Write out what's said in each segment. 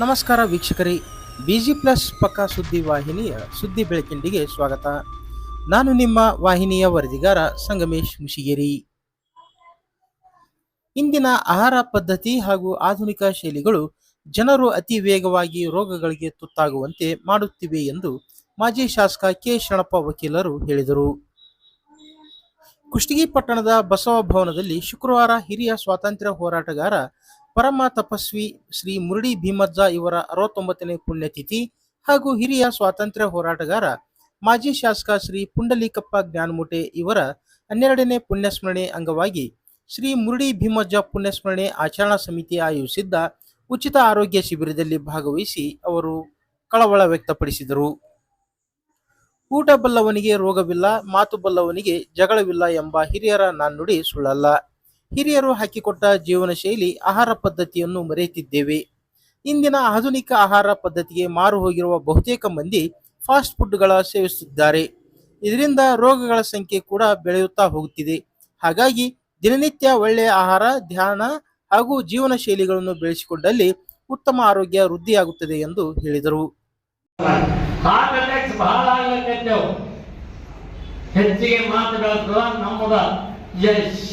ನಮಸ್ಕಾರ ವೀಕ್ಷಕರೇ busy plus ಪಕ್ಕ ಸುದ್ದಿ ವಾಹಿನಿಯ ಸುದ್ದಿ ಬೆಳಕಿಂಡಿಗೆ ಸ್ವಾಗತ. ನಾನು ನಿಮ್ಮ ವಾಹಿನಿಯ ವರದಿಗಾರ ಸಂಗಮೇಶ್ ಮುಶಿಗೇರಿ ಇಂದಿನ ಆಹಾರ ಪದ್ಧತಿ ಹಾಗೂ ಆಧುನಿಕ ಶೈಲಿಗಳು ಜನರು ಅತಿ ವೇಗವಾಗಿ ರೋಗಗಳಿಗೆ ತುತ್ತಾಗುವಂತೆ ಮಾಡುತ್ತಿವೆ ಎಂದು ಮಾಜಿ ಶಾಸಕ ಕೆ ಶರಣಪ್ಪ ವಕೀಲರು ಹೇಳಿದರು. ಕುಷ್ಟಗಿ ಪಟ್ಟಣದ ಬಸವ ಭವನದಲ್ಲಿ ಶುಕ್ರವಾರ ಹಿರಿಯ ಸ್ವಾತಂತ್ರ್ಯ ಹೋರಾಟಗಾರ ಪರಮ ತಪಸ್ವಿ ಶ್ರೀ ಮುರಳಿ ಭೀಮಜ್ಜ ಇವರ ಅರವತ್ತೊಂಬತ್ತನೇ ಪುಣ್ಯತಿಥಿ ಹಾಗೂ ಹಿರಿಯ ಸ್ವಾತಂತ್ರ್ಯ ಹೋರಾಟಗಾರ ಮಾಜಿ ಶಾಸಕ ಶ್ರೀ ಪುಂಡಲೀಕಪ್ಪ ಜ್ಞಾನಮೂಟೆ ಇವರ ಹನ್ನೆರಡನೇ ಪುಣ್ಯಸ್ಮರಣೆ ಅಂಗವಾಗಿ ಶ್ರೀ ಮುರಳಿ ಭೀಮಜ್ಜ ಪುಣ್ಯಸ್ಮರಣೆ ಆಚರಣಾ ಸಮಿತಿ ಆಯೋಜಿಸಿದ್ದ ಉಚಿತ ಆರೋಗ್ಯ ಶಿಬಿರದಲ್ಲಿ ಭಾಗವಹಿಸಿ ಅವರು ಕಳವಳ ವ್ಯಕ್ತಪಡಿಸಿದರು. ಊಟ ಬಲ್ಲವನಿಗೆ ರೋಗವಿಲ್ಲ, ಮಾತು ಬಲ್ಲವನಿಗೆ ಜಗಳವಿಲ್ಲ ಎಂಬ ಹಿರಿಯರ ನಾಣ್ಣುಡಿ ಸುಳ್ಳಲ್ಲ. ಹಿರಿಯರು ಹಾಕಿಕೊಟ್ಟ ಜೀವನ ಶೈಲಿ, ಆಹಾರ ಪದ್ಧತಿಯನ್ನು ಮರೆಯುತ್ತಿದ್ದೇವೆ ಇಂದಿನ ಆಧುನಿಕ ಆಹಾರ ಪದ್ಧತಿಗೆ ಮಾರು ಹೋಗಿರುವ ಬಹುತೇಕ ಮಂದಿ ಫಾಸ್ಟ್ ಫುಡ್ಗಳ ಸೇವಿಸುತ್ತಿದ್ದಾರೆ. ಇದರಿಂದ ರೋಗಗಳ ಸಂಖ್ಯೆ ಕೂಡ ಬೆಳೆಯುತ್ತಾ ಹೋಗುತ್ತಿದೆ. ಹಾಗಾಗಿ ದಿನನಿತ್ಯ ಒಳ್ಳೆಯ ಆಹಾರ, ಧ್ಯಾನ ಹಾಗೂ ಜೀವನ ಶೈಲಿಗಳನ್ನು ಬೆಳೆಸಿಕೊಂಡಲ್ಲಿ ಉತ್ತಮ ಆರೋಗ್ಯ ವೃದ್ಧಿಯಾಗುತ್ತದೆ ಎಂದು ಹೇಳಿದರು. ಹೆಚ್ಚಿಗೆ ಮಾತುಗಳ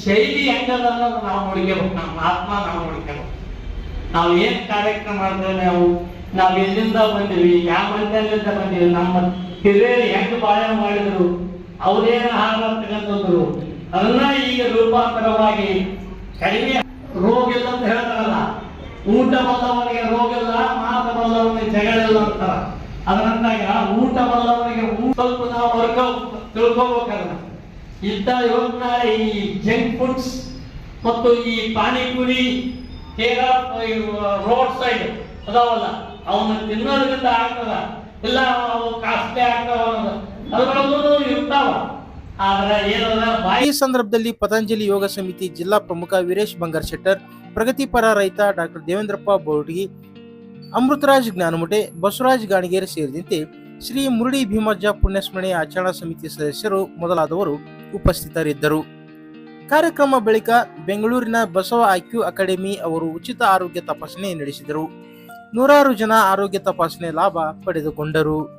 ಶೈಲಿ ಹೆಂಗದ ನಾವು ನೋಡ್ಕೋಬೇಕು, ನಮ್ಮ ಆತ್ಮ ನಾವು ನೋಡ್ಕೋಬೇಕು. ನಾವು ಏನ್ ಕಾರ್ಯಕ್ರಮ ಮಾಡ್ತೇವೆ ನಾವು? ನಾವು ಎಲ್ಲಿಂದ ಬಂದಿವಿ? ಯಾವ ಮಂದಿಯಲ್ಲಿಂದ ಬಂದಿವಿ? ನಮ್ಮ ಹಿರಿಯರು ಹೆಂಗ್ ಬಾಳೆ ಮಾಡಿದ್ರು? ಅವ್ರೇನು ಆಹಾರ ತಗೊಂಡ್ರು ಅದನ್ನ ಈಗ ರೂಪಾಂತರವಾಗಿ ಕಡಿಮೆ ರೋಗ ಇಲ್ಲ ಅಂತ ಹೇಳ್ತಾರಲ್ಲ. ಊಟ ಬಲ್ಲವನಿಗೆ ರೋಗ ಇಲ್ಲ, ಮಾತ ಬಲ್ಲವನಿಗೆ ಜಗಳಿಲ್ಲ ಅಂತಾರ. ಅದರಂತಾಗ ಊಟ ಬಲ್ಲವನಿಗೆ ಸ್ವಲ್ಪ ನಾವು ವರ್ಗ ತಿಳ್ಕೊಬೇಕಲ್ಲ. ಇಂಥ ಯೋಗ ಈ ಜಂಕ್ ಫುಡ್ಸ್ ಮತ್ತು ಈ ಪಾನಿಪುರಿ ಕೇರ ರೋಡ್ ಸೈಡ್ ಅದಾವಲ್ಲ ಅವನ್ನ ತಿನ್ನೋದ್ರಿಂದ ಆಗ್ತದ. ಇಲ್ಲ, ಅವು ಕಾಸ್ಟ್ಲಿ ಆಗ್ತಾವ ಅದ್ರೊಳಗೂ ಇರ್ತಾವ. ಈ ಸಂದರ್ಭದಲ್ಲಿ ಪತಂಜಲಿ ಯೋಗ ಸಮಿತಿ ಜಿಲ್ಲಾ ಪ್ರಮುಖ ವೀರೇಶ್ ಬಂಗಾರ್ ಶೆಟ್ಟರ್, ಪ್ರಗತಿಪರ ರೈತ ಡಾಕ್ಟರ್ ದೇವೇಂದ್ರಪ್ಪ ಬೌಡ್ಗಿ ಅಮೃತರಾಜ್ ಜ್ಞಾನಮುಟೆ, ಬಸವರಾಜ್ ಗಾಣಿಗೇರಿ ಸೇರಿದಂತೆ ಶ್ರೀ ಮುರುಡಿ ಭೀಮಜ್ಜ ಪುಣ್ಯಸ್ಮರಣೆ ಆಚರಣಾ ಸಮಿತಿ ಸದಸ್ಯರು ಮೊದಲಾದವರು ಉಪಸ್ಥಿತರಿದ್ದರು. ಕಾರ್ಯಕ್ರಮ ಬಳಿಕ ಬೆಂಗಳೂರಿನ ಬಸವ ಐಕ್ಯೂ ಅಕಾಡೆಮಿ ಅವರು ಉಚಿತ ಆರೋಗ್ಯ ತಪಾಸಣೆ ನಡೆಸಿದರು. ನೂರಾರು ಜನ ಆರೋಗ್ಯ ತಪಾಸಣೆ ಲಾಭ ಪಡೆದುಕೊಂಡರು.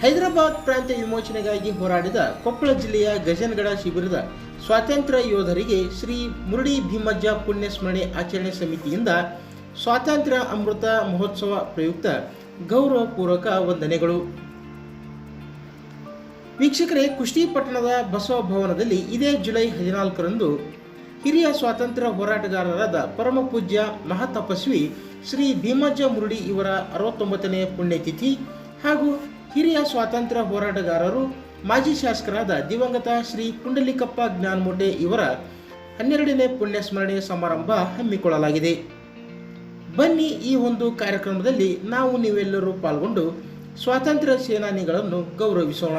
ಹೈದರಾಬಾದ್ ಪ್ರಾಂತ್ಯ ವಿಮೋಚನೆಗಾಗಿ ಹೋರಾಡಿದ ಕೊಪ್ಪಳ ಜಿಲ್ಲೆಯ ಗಜನಗಡ ಶಿಬಿರದ ಸ್ವಾತಂತ್ರ್ಯ ಯೋಧರಿಗೆ ಶ್ರೀ ಮುರುಡಿ ಭೀಮಜ್ಜ ಪುಣ್ಯ ಸ್ಮರಣೆ ಆಚರಣೆ ಸಮಿತಿಯಿಂದ ಸ್ವಾತಂತ್ರ್ಯ ಅಮೃತ ಮಹೋತ್ಸವ ಪ್ರಯುಕ್ತ ಗೌರವಪೂರ್ವಕ ವಂದನೆಗಳು. ವೀಕ್ಷಕರೇ ಕುಷ್ಟಿಪಟ್ಟಣದ ಬಸವ ಭವನದಲ್ಲಿ ಇದೇ ಜುಲೈ ಹದಿನಾಲ್ಕರಂದು ಹಿರಿಯ ಸ್ವಾತಂತ್ರ್ಯ ಹೋರಾಟಗಾರರಾದ ಪರಮ ಪೂಜ್ಯ ಮಹಾತಪಸ್ವಿ ಶ್ರೀ ಭೀಮಜ್ಜ ಮುರುಡಿ ಇವರ ಅರವತ್ತೊಂಬತ್ತನೇ ಪುಣ್ಯತಿಥಿ ಹಾಗೂ ಹಿರಿಯ ಸ್ವಾತಂತ್ರ್ಯ ಹೋರಾಟಗಾರರು, ಮಾಜಿ ಶಾಸಕರಾದ ದಿವಂಗತ ಶ್ರೀ ಪುಂಡಲಿಕಪ್ಪ ಜ್ಞಾನಮೂಟೆ ಇವರ ಹನ್ನೆರಡನೇ ಪುಣ್ಯ ಸ್ಮರಣೆ ಸಮಾರಂಭ ಹಮ್ಮಿಕೊಳ್ಳಲಾಗಿದೆ. ಬನ್ನಿ ಈ ಒಂದು ಕಾರ್ಯಕ್ರಮದಲ್ಲಿ ನಾವು ನೀವೆಲ್ಲರೂ ಪಾಲ್ಗೊಂಡು ಸ್ವಾತಂತ್ರ್ಯ ಸೇನಾನಿಗಳನ್ನು ಗೌರವಿಸೋಣ.